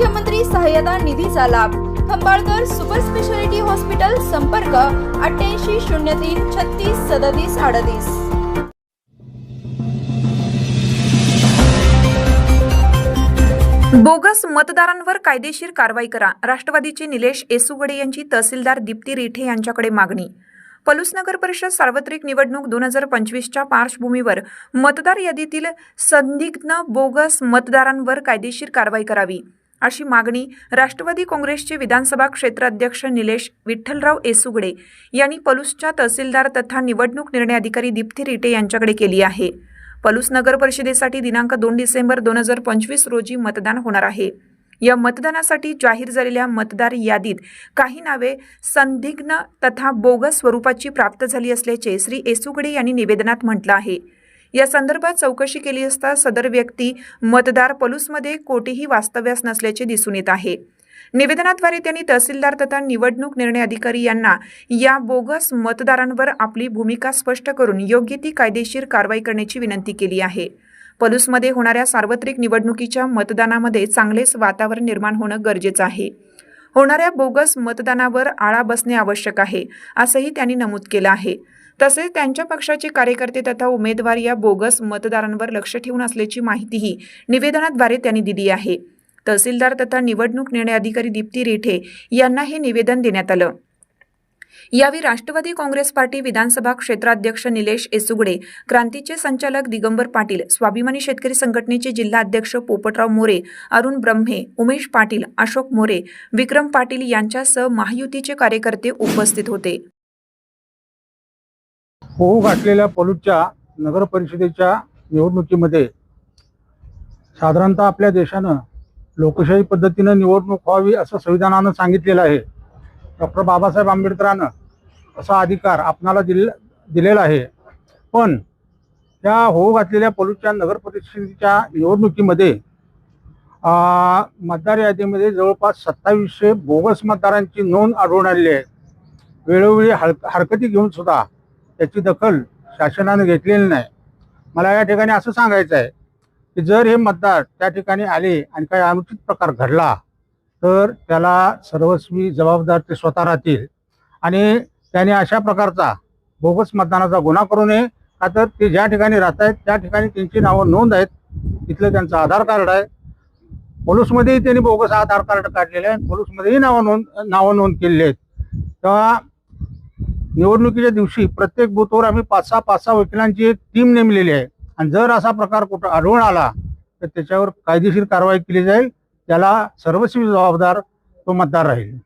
मुख्यमंत्री सहाय्यता निधीचा लाभ. खंबाळकर सुपर स्पेशालिटी हॉस्पिटल संपर्क अठ्ठ्याऐंशी शून्य तीन छत्तीस सदतीस अडतीस. बोगस मतदारांवर कायदेशीर कारवाई करा. राष्ट्रवादीचे निलेश एसुगडे यांची तहसीलदार दीप्ती रिठे यांच्याकडे मागणी. पलूस नगर परिषद सार्वत्रिक निवडणूक दोन हजार पंचवीसच्या पार्श्वभूमीवर मतदार यादीतील संदिग्ध बोगस मतदारांवर कायदेशीर कारवाई करावी. अशी मागणी राष्ट्रवादी काँग्रेसचे विधानसभा क्षेत्राध्यक्ष निलेश विठ्ठलराव एसुगडे यांनी पलूसच्या तहसीलदार तथा निवडणूक निर्णय अधिकारी दीप्ती रिटे यांच्याकडे केली आहे. पलूस नगर परिषदेसाठी दिनांक दोन डिसेंबर दोन हजार पंचवीस रोजी मतदान होणार आहे. या मतदानासाठी जाहीर झालेल्या मतदार यादीत काही नावे संदिग्ध तथा बोगस स्वरूपाची प्राप्त झाली असल्याचे श्री एसुगडे यांनी निवेदनात म्हटलं आहे. या संदर्भात चौकशी केली असता सदर व्यक्ती मतदार पलूसमध्ये कोठेही वास्तव्यास नसल्याचे दिसून येत आहे. निवेदनाद्वारे त्यांनी तहसीलदार तथा निवडणूक निर्णय अधिकारी यांना या बोगस मतदारांवर आपली भूमिका स्पष्ट करून योग्य ती कायदेशीर कारवाई करण्याची विनंती केली आहे. पलूसमध्ये होणाऱ्या सार्वत्रिक निवडणुकीच्या मतदानामध्ये चांगलेच वातावरण निर्माण होणं गरजेचं आहे. होणाऱ्या बोगस मतदानावर आळा बसणे आवश्यक आहे असंही त्यांनी नमूद केलं आहे. तसेच त्यांच्या पक्षाचे कार्यकर्ते तथा उमेदवार या बोगस मतदारांवर लक्ष ठेवून असल्याची माहितीही निवेदनाद्वारे त्यांनी दिली आहे. तहसीलदार तथा निवडणूक निर्णय अधिकारी दीप्ती रेठे यांना हे निवेदन देण्यात आलं. यावेळी राष्ट्रवादी काँग्रेस पार्टी विधानसभा क्षेत्राध्यक्ष निलेश एसुगडे क्रांतीचे संचालक दिगंबर पाटील स्वाभिमानी शेतकरी संघटनेचे जिल्हा अध्यक्ष पोपटराव मोरे अरुण ब्रह्मे उमेश पाटील अशोक मोरे विक्रम पाटील यांच्यासह महायुतीचे कार्यकर्ते उपस्थित होते. होऊ घातलेल्या पलूटच्या नगर परिषदेच्या निवडणुकीमध्ये साधारणतः आपल्या देशानं लोकशाही पद्धतीनं निवडणूक व्हावी असं संविधानानं सांगितलेलं आहे. डॉक्टर बाबासाहेब आंबेडकरानं असा अधिकार आपणाला दिल दिलेला आहे. पण त्या होऊ घातलेल्या पलूटच्या नगर परिषदेच्या निवडणुकीमध्ये मतदार यादीमध्ये जवळपास सत्तावीसशे बोगस मतदारांची नोंद आढळून आलेली आहे. वेळोवेळी हल हरकती घेऊन सुद्धा त्याची दखल शासनानं घेतलेली नाही. मला या ठिकाणी असं सांगायचं आहे की जर हे मतदार त्या ठिकाणी आले आणि काही अनुचित प्रकार घडला तर त्याला सर्वस्वी जबाबदार ते स्वतः राहतील. आणि त्याने अशा प्रकारचा बोगस मतदानाचा गुन्हा करू नये का तर ते ज्या ठिकाणी राहत आहेत त्या ठिकाणी त्यांची नावं नोंद आहेत. तिथलं त्यांचं आधार कार्ड आहे. पोलिसमध्येही त्यांनी बोगस आधार कार्ड काढलेलं आहे पोलिसमध्येही नावं नोंद नावं नोंद केलेली आहेत. तेव्हा निवडणुकीच्या दिवशी प्रत्येक बूथवर आम्ही पाच सहा पाच सहा वकिलांची एक टीम नेमलेली आहे. आणि जर असा प्रकार कुठं आढळून आला तर त्याच्यावर कायदेशीर कारवाई केली जाईल. त्याला सर्वस्वी जबाबदार तो मतदार राहील.